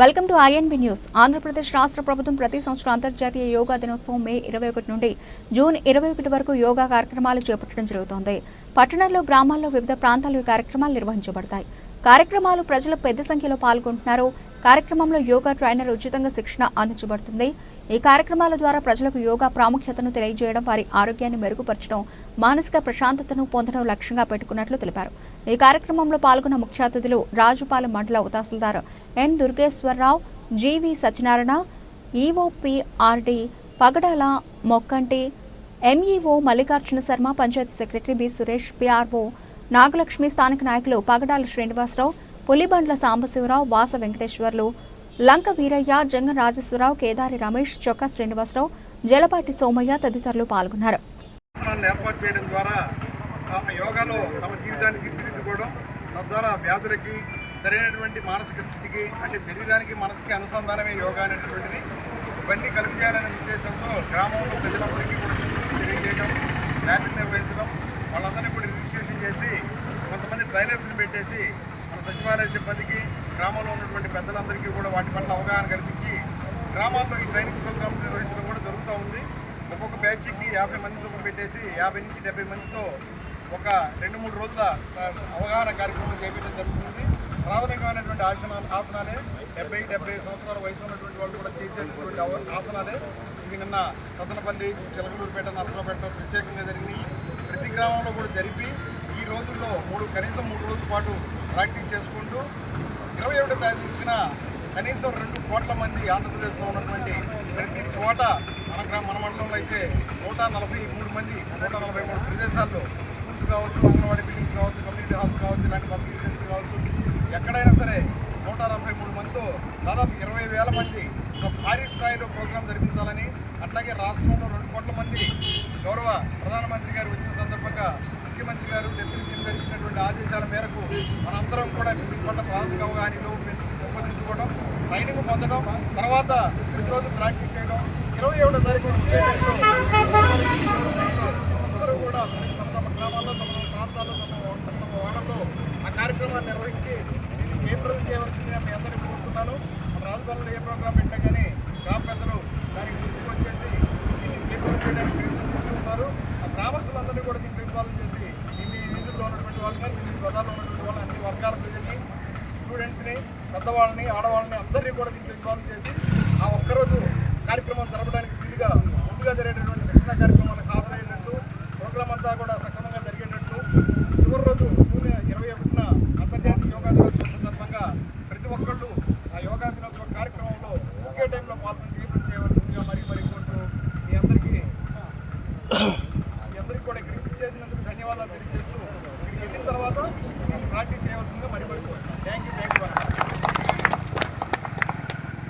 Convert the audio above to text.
Welcome to INB news. Andhra Pradesh రాష్ట్ర ప్రభుత్వం ప్రతి సంవత్సరం అంతర్జాతీయ యోగా దినోత్సవం మే ఇరవై ఒకటి నుండి జూన్ ఇరవై ఒకటి వరకు యోగా కార్యక్రమాలు చేపట్టడం జరుగుతోంది. పట్టణంలో గ్రామాల్లో వివిధ ప్రాంతాల్లో ఈ కార్యక్రమాలు నిర్వహించబడతాయి. కార్యక్రమాలు ప్రజలు పెద్ద సంఖ్యలో పాల్గొంటున్నారు. కార్యక్రమంలో యోగా ట్రైనర్ ఉచితంగా శిక్షణ అందించబడుతుంది. ఈ కార్యక్రమాల ద్వారా ప్రజలకు యోగా ప్రాముఖ్యతను తెలియజేయడం వారి ఆరోగ్యాన్ని మెరుగుపరచడం మానసిక ప్రశాంతతను పొందడం లక్ష్యంగా పెట్టుకున్నట్లు తెలిపారు. ఈ కార్యక్రమంలో పాల్గొన్న ముఖ్య అతిథులు రాజుపాలెం మండల Tahsildar N Durgeshwara Rao GV Satyanarayana EOPRD Pagadala Mokkanti MEO Mallikarjuna Sharma panchayat secretary B Suresh PRO Nagalakshmi స్థానిక నాయకులు పగడాల శ్రీనివాసరావు పులిబండ్ల సాంబశివరావు వాస వెంకటేశ్వర్లు లంక వీరయ్య జంగ రాజేశ్వరరావు కేదారి రమేష్ చొక్కా శ్రీనివాసరావు జలపాటి సోమయ్య తదితరులు పాల్గొన్నారు. ఏర్పాటు చేయడం ద్వారా యోగాలో తమ జీవితాన్ని తీర్చిదిద్దుకోవడం తద్వారా వ్యాధులకి సరైనటువంటి మానసిక స్థితికి అంటే శరీరానికి మనసుకి అనుసంధానమే యోగా అనేటువంటిది. ఇవన్నీ కలిపి చేయాలనే ఉద్దేశంతో గ్రామంలో ప్రజలందరికీ కూడా తెలియజేయడం ర్యాపిడ్ నిర్వహించడం వాళ్ళందరినీ కూడా రిజిస్ట్రేషన్ చేసి కొంతమంది ట్రైనర్స్ని పెట్టేసి మన సచివాలయ సిబ్బంది గ్రామంలో ఉన్నటువంటి పెద్దలందరికీ కూడా వాటి పట్ల అవగాహన కల్పించి గ్రామాల్లో ఈ ట్రైనింగ్ ప్రోగ్రామ్స్ నిర్వహించడం కూడా జరుగుతూ ఉంది. ఒక్కొక్క బ్యాచ్కి యాభై మంది చొప్పున పెట్టేసి యాభై నుంచి డెబ్బై మందితో ఒక రెండు మూడు రోజుల అవగాహన కార్యక్రమం చేపట్టడం జరుగుతుంది. ప్రాథమికమైనటువంటి ఆసనాలు ఆసనాలే డెబ్బై డెబ్బై సంవత్సరాల వయసు ఉన్నటువంటి వాళ్ళు కూడా చేసేటటువంటి ఆసనాలే. ఇవి నిన్న సదనపల్లి చిలకలూరుపేట నరసరావుపేట ప్రత్యేకంగా జరిగినాయి. ప్రతి గ్రామంలో కూడా జరిపి రోజుల్లో మూడు కనీసం మూడు రోజుల పాటు ప్రాక్టీస్ చేసుకుంటూ ఇరవై ఒకటో తారీఖున కనీసం రెండు కోట్ల మంది ఆంధ్రప్రదేశ్లో ఉన్నటువంటి ప్రతి చోట మన గ్రామ మన మండలంలో అయితే నూట నలభై మూడు మంది నూట నలభై మూడు ప్రదేశాల్లో స్కూల్స్ కావచ్చు అంగన్వాడీ బిల్డింగ్స్ కావచ్చు కమ్యూనిటీ హాల్స్ కావచ్చు ఇలాంటి పబ్లిక్ సెంటర్ కావచ్చు ఎక్కడైనా సరే నూట నలభై మూడు మందితో దాదాపు ఇరవై వేల మంది ఒక భారీ స్థాయిలో ప్రోగ్రాం జరిపించాలని అట్లాగే రాష్ట్రంలో రెండు కోట్ల మంది గౌరవ ప్రధానమంత్రి గారు వచ్చిన సందర్భంగా ముఖ్యమంత్రి గారు డిప్యూటీ సీఎం గారు ఇచ్చినటువంటి ఆదేశాల మేరకు మనందరం కూడా ప్రతి ప్రాథమిక అవగాహనలు పెంపొందించుకోవడం ట్రైనింగ్ పొందడం తర్వాత ప్రతిరోజు ప్రాక్టీస్ చేయడం ఇరవై ఏడో తారీఖు అందరూ కూడా తమ తమ గ్రామాల్లో తమ తమ ప్రాంతాల్లో తమ తమ తమ వాడల్లో ఆ కార్యక్రమాన్ని నిర్వహించి దీన్ని కేంద్రం చేయవలసిందిగా మీ అందరికీ కోరుతున్నాను మన రాజధానిలో ఏ ప్రోగ్రాం పెట్టా కానీ గ్రామ పెద్దలు దానికి గుర్తుకు వచ్చేసి దీన్ని కేంద్రం చేయడానికి ప్రయత్నిస్తున్నారు ఆ గ్రామస్తులందరినీ కూడా దీన్ని ఇన్వాల్వ్ చేసి ఇన్ని నిధుల్లో ప్రజల్లో ఉన్నటువంటి వాళ్ళని అన్ని వర్గాల ప్రజల్ని స్టూడెంట్స్ని పెద్దవాళ్ళని ఆడవాళ్ళని అందరినీ కూడా దీనికి ఇన్వాల్వ్ చేసి ఆ ఒక్కరోజు కార్యక్రమం జరపడానికి వీలుగా ముందుగా జరిగేటటువంటి శిక్షణ కార్యక్రమానికి హాజరయ్యేటట్టు ప్రోగ్రామ్ అంతా కూడా సక్రమంగా జరిగేటట్టు చివరి రోజు జూన్ ఇరవై ఒకటిన అంతర్జాతీయ యోగా దినోత్సవం సందర్భంగా ప్రతి ఒక్కళ్ళు ఆ యోగా దినోత్సవం కార్యక్రమంలో ఒకే టైంలో పాల్గొని చేయవలసిందిగా మరీ మరీ కోరుతూ మీ అందరికీ